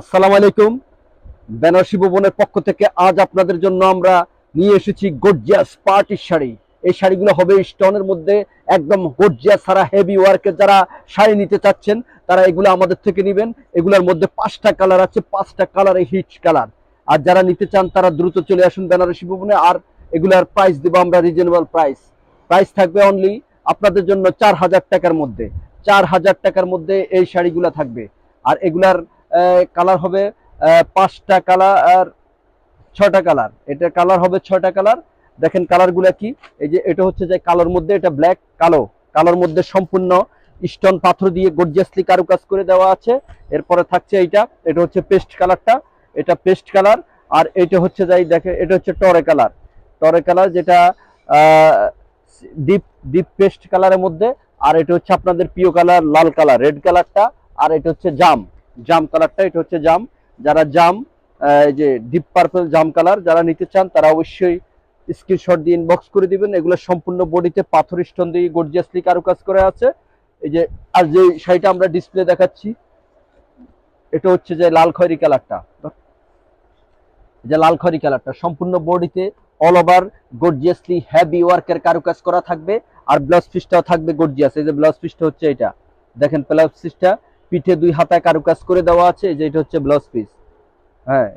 আসসালামু আলাইকুম। বেনারসি ভবনের পক্ষ থেকে আজ আপনাদের জন্য আমরা নিয়ে এসেছি গর্জিয়াস পার্টির শাড়ি। এই শাড়িগুলো হবে স্টোনের মধ্যে একদম গর্জিয়াস সারা হেভি ওয়ার্কের যারা শাড়ি নিতে চাচ্ছেন, তারা এগুলো আমাদের থেকে নেবেন। এগুলোর মধ্যে পাঁচটা কালার আছে, পাঁচটা কালারে হিট কালার। আর যারা নিতে চান, তারা দ্রুত চলে আসুন বেনারসি ভবনে, আর এগুলার প্রাইস দেবো আমরা রিজনেবল প্রাইস প্রাইস থাকবে অনলি আপনাদের জন্য চার হাজার টাকার মধ্যে। চার হাজার টাকার মধ্যে এই শাড়িগুলো থাকবে। আর এগুলার কালার হবে পাঁচটা কালার আর ছটা কালার এটা কালার হবে ছটা কালার দেখেন কালারগুলো কি? এই যে এটা হচ্ছে যে কালোর মধ্যে এটা ব্ল্যাক কালো। কালোর মধ্যে সম্পূর্ণ স্টোন পাথর দিয়ে গর্জিয়াসলি কারুকাজ করে দেওয়া আছে। এরপরে থাকছে এইটা, এটা হচ্ছে পেস্ট কালারটা এটা পেস্ট কালার আর এটা হচ্ছে যাই দেখে এটা হচ্ছে টরে কালার টরে কালার যেটা ডিপ ডিপ পেস্ট কালারের মধ্যে আর এটা হচ্ছে আপনাদের প্রিয় কালার লাল কালার রেড কালারটা আর এটা হচ্ছে জাম। জাম কালারটা, এটা হচ্ছে জাম। যারা জাম যে ডিপ পার্পল জাম কালার, যারা নিতে চান, তারা অবশ্যই স্ক্রিনশট দিয়ে ইনবক্স করে দিবেন। এগুলো সম্পূর্ণ বডিতে পাথর স্টোন দিয়ে গর্জিয়াসলি কারুকাজ করে আছে। এই যে, আর যে শাড়িটা আমরা ডিসপ্লে দেখাচ্ছি, এটা হচ্ছে যে লাল খয়েরি কালারটা। যে লাল খয়েরি কালারটা, সম্পূর্ণ বডিতে অল ওভার গর্জিয়াসলি হেভি ওয়ার্কের কারুকাজ করা থাকবে। আর ব্লাউজ পিসটাও থাকবে গর্জিয়াস এই যে ব্লাউজ পিসটা হচ্ছে এটা। দেখেন ব্লাউজ পিসটা পিঠে দুই হাতায় কারুকাজ করে দেওয়া আছে এই যে এটা হচ্ছে ব্লাউজ পিস হ্যাঁ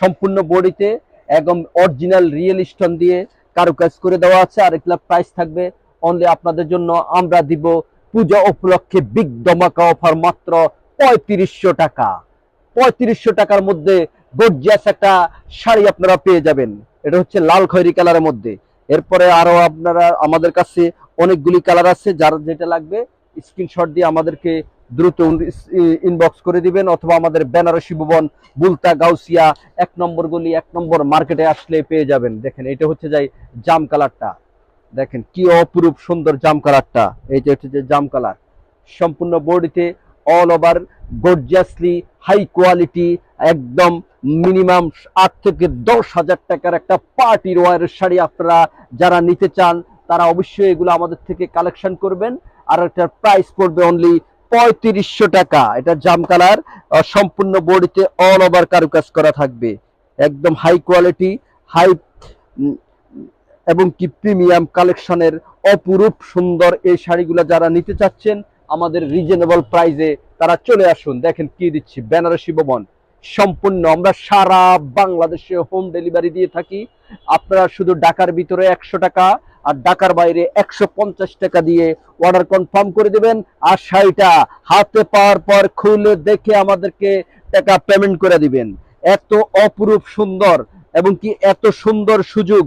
সম্পূর্ণ বডিতে একদম অরিজিনাল রিয়েল স্টোন দিয়ে কারুকাজ করে দেওয়া আছে। আর এগুলা প্রাইস থাকবে অনলি আপনাদের জন্য। আমরা দিব পূজা উপলক্ষে বিগ দমাকা অফার মাত্র পঁয়ত্রিশশো টাকা। পঁয়ত্রিশশো টাকার মধ্যে গর্জিয়াস একটা শাড়ি আপনারা পেয়ে যাবেন। এটা হচ্ছে লাল খয়েরি কালারের মধ্যে। এরপরে আরও আপনারা, আমাদের কাছে অনেকগুলি কালার আছে। যার যেটা লাগবে স্ক্রিনশট দিয়ে আমাদেরকে দ্রুত ইনবক্স করে দিবেন অথবা আমাদের বেনারসি ভবন, বুলতা, গাউসিয়া, এক নম্বর গলি, এক নম্বর মার্কেটে আসলে পেয়ে যাবেন। দেখেন, এটা হচ্ছে যাই জাম কালারটা। দেখেন, কি অপরূপ সুন্দর জাম কালারটা। এই যে হচ্ছে যে জাম কালার। সম্পূর্ণ বডিতে all over gorgeously high quality একদম মিনিমাম আট থেকে দশ হাজার টাকার একটা পার্টির ওয়ারের শাড়ি আপনারা যারা নিতে চান, তারা অবশ্যই এগুলো আমাদের থেকে কালেকশন করবেন। আর এটার প্রাইস পড়বে অনলি পঁয়ত্রিশশো টাকা। এটা জাম কালার সম্পূর্ণ বডিতে অল ওভার কারুকাজ করা থাকবে। একদম হাই কোয়ালিটি হাই এবং কি প্রিমিয়াম কালেকশনের অপরূপ সুন্দর এই শাড়িগুলো যারা নিতে চাচ্ছেন, আমাদের রিজনেবল প্রাইজে তারা চলে আসুন। দেখেন কি দিচ্ছি বেনারসি ভবন সম্পূর্ণ আমরা সারা বাংলাদেশে হোম ডেলিভারি দিয়ে থাকি। আপনারা শুধু ঢাকার ভিতরে একশো টাকা আর ঢাকার বাইরে একশো পঞ্চাশ টাকা দিয়ে অর্ডার কনফার্ম করে দিবেন। আর শাড়িটা হাতে পাওয়ার পর খুলে দেখে আমাদেরকে টাকা পেমেন্ট করে দিবেন। এত অপরূপ সুন্দর এবং কি এত সুন্দর সুযোগ,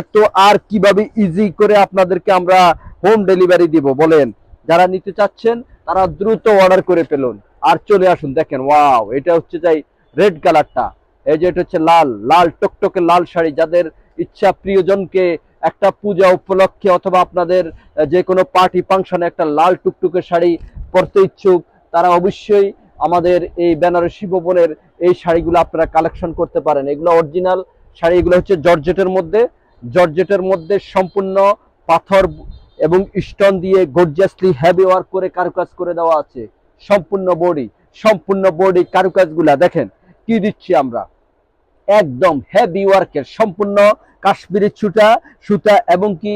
এত আর কীভাবে ইজি করে আপনাদেরকে আমরা হোম ডেলিভারি দিব বলেন। যারা নিতে চাচ্ছেন, তারা দ্রুত অর্ডার করে ফেলুন। আর চলে আসুন, দেখেন ওয়াও এটা হচ্ছে যাই রেড কালারটা এই যে এটা হচ্ছে লাল লাল টকটকে লাল শাড়ি। যাদের ইচ্ছা প্রিয়জনকে একটা পূজা উপলক্ষে অথবা আপনাদের যে কোনো পার্টি ফাংশনে একটা লাল টুকটুকে শাড়ি পরতে ইচ্ছুক, তারা অবশ্যই আমাদের এই বেনারসি ভবনের এই শাড়িগুলো আপনারা কালেকশন করতে পারেন। এগুলো অরিজিনাল শাড়ি, এগুলো হচ্ছে জর্জেটের মধ্যে। জর্জেটের মধ্যে সম্পূর্ণ পাথর এবং স্টোন দিয়ে গর্জিয়াসলি হেভি ওয়ার্ক করে কারুকাজ করে দেওয়া আছে। সম্পূর্ণ বডি সম্পূর্ণ বডি কারুকাজগুলা। দেখেন, কি দিচ্ছি আমরা? একদম হেভি ওয়ার্কের সম্পূর্ণ কাশ্মীরি ছুটা, সুতা এবং কি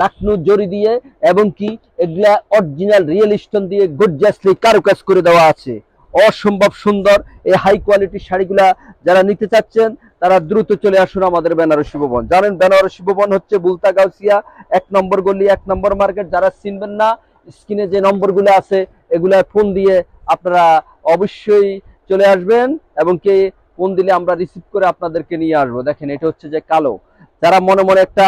লাকনু জরি দিয়ে এবং কি এগুলা অরিজিনাল রিয়েল স্টোন দিয়ে গর্জিয়াসলি কারুকাজ করে দেওয়া আছে। অসম্ভব সুন্দর এই হাই কোয়ালিটির শাড়িগুলা যারা নিতে চাচ্ছেন, তারা দ্রুত চলে আসুন আমাদের বেনারসি ভবন জানেন বেনারসি ভবন হচ্ছে বুলতা গাউসিয়া, এক নম্বর গলি, এক নম্বর মার্কেট। যারা চিনবেন না, স্ক্রিনে যে নম্বরগুলো আছে এগুলা ফোন দিয়ে আপনারা অবশ্যই চলে আসবেন এবং কি ফোন দিলে আমরা রিসিভ করে আপনাদেরকে নিয়ে আসব? দেখেন, এটা হচ্ছে যে কালো। যারা মনে মনে একটা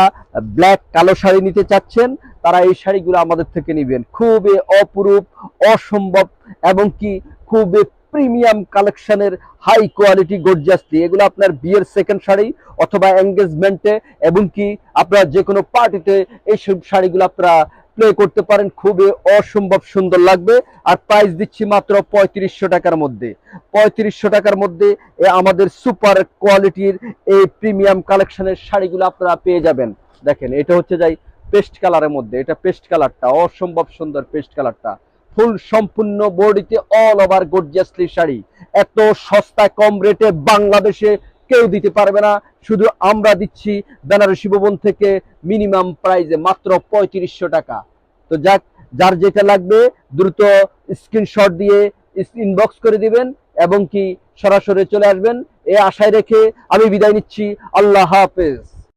ব্ল্যাক কালো শাড়ি নিতে চাচ্ছেন, তারা এই শাড়িগুলো আমাদের থেকে নেবেন। খুবই অপরূপ, অসম্ভব এবং কি খুবই প্রিমিয়াম কালেকশনের হাই কোয়ালিটি গর্জিয়াসলি এগুলো আপনার বিয়ের সেকেন্ড শাড়ি অথবা এঙ্গেজমেন্টে এবং কি আপনার যে কোনো পার্টিতে এইসব শাড়িগুলো আপনারা প্লে করতে পারেন, খুবই অসম্ভব সুন্দর লাগবে। আর প্রাইস দিচ্ছি মাত্র পঁয়ত্রিশশো টাকার মধ্যে। পঁয়ত্রিশশো টাকার মধ্যে আমাদের সুপার কোয়ালিটির এই প্রিমিয়াম কালেকশনের শাড়িগুলো আপনারা পেয়ে যাবেন। দেখেন, এটা হচ্ছে যাই পেস্ট কালারের মধ্যে। এটা পেস্ট কালারটা অসম্ভব সুন্দর পেস্ট কালারটা ফুল সম্পূর্ণ বডিতে অল ওভার গর্জিয়াসলি শাড়ি। এত সস্তায় কম রেটে বাংলাদেশে কেউ দিতে পারবে না। শুধু আমরা দিচ্ছি বেনারসি ভবন থেকে মিনিমাম প্রাইজে মাত্র পঁয়ত্রিশশো টাকা। তো যাক, যার যেটা লাগবে দ্রুত স্ক্রিনশট দিয়ে ইনবক্স করে দিবেন এবং কি সরাসরি চলে আসবেন, এ আশায় রেখে আমি বিদায় নিচ্ছি। আল্লাহ হাফেজ।